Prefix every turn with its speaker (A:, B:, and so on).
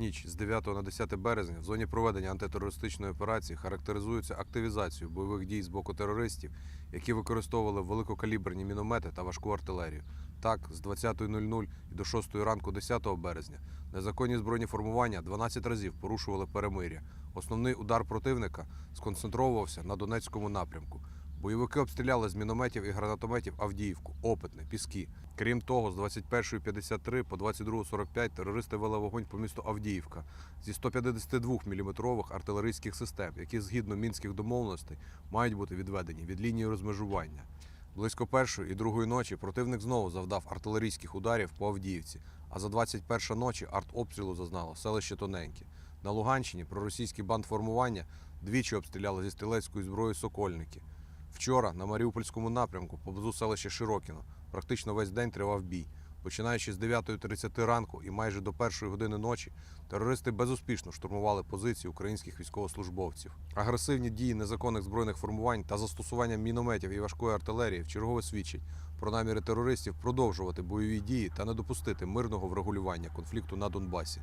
A: Ніч з 9 на 10 березня в зоні проведення антитерористичної операції характеризується активізацією бойових дій з боку терористів, які використовували великокаліберні міномети та важку артилерію. Так, з 20.00 і до 6 ранку 10 березня незаконні збройні формування 12 разів порушували перемиря. Основний удар противника сконцентровувався на Донецькому напрямку. Бойовики обстріляли з мінометів і гранатометів Авдіївку, Опитне, Піски. Крім того, з 21.53 по 22.45 терористи вели вогонь по місту Авдіївка зі 152 мм артилерійських систем, які згідно мінських домовленостей мають бути відведені від лінії розмежування. Близько першої і другої ночі противник знову завдав артилерійських ударів по Авдіївці, а за 21 ночі артобстрілу зазнало селище Тоненьке. На Луганщині проросійські бандформування двічі обстріляли зі стрілецької зброї Сокольники. Вчора на Маріупольському напрямку поблизу селища Широкіно практично весь день тривав бій. Починаючи з 9.30 ранку і майже до першої години ночі, терористи безуспішно штурмували позиції українських військовослужбовців. Агресивні дії незаконних збройних формувань та застосування мінометів і важкої артилерії вчергове свідчать про наміри терористів продовжувати бойові дії та не допустити мирного врегулювання конфлікту на Донбасі.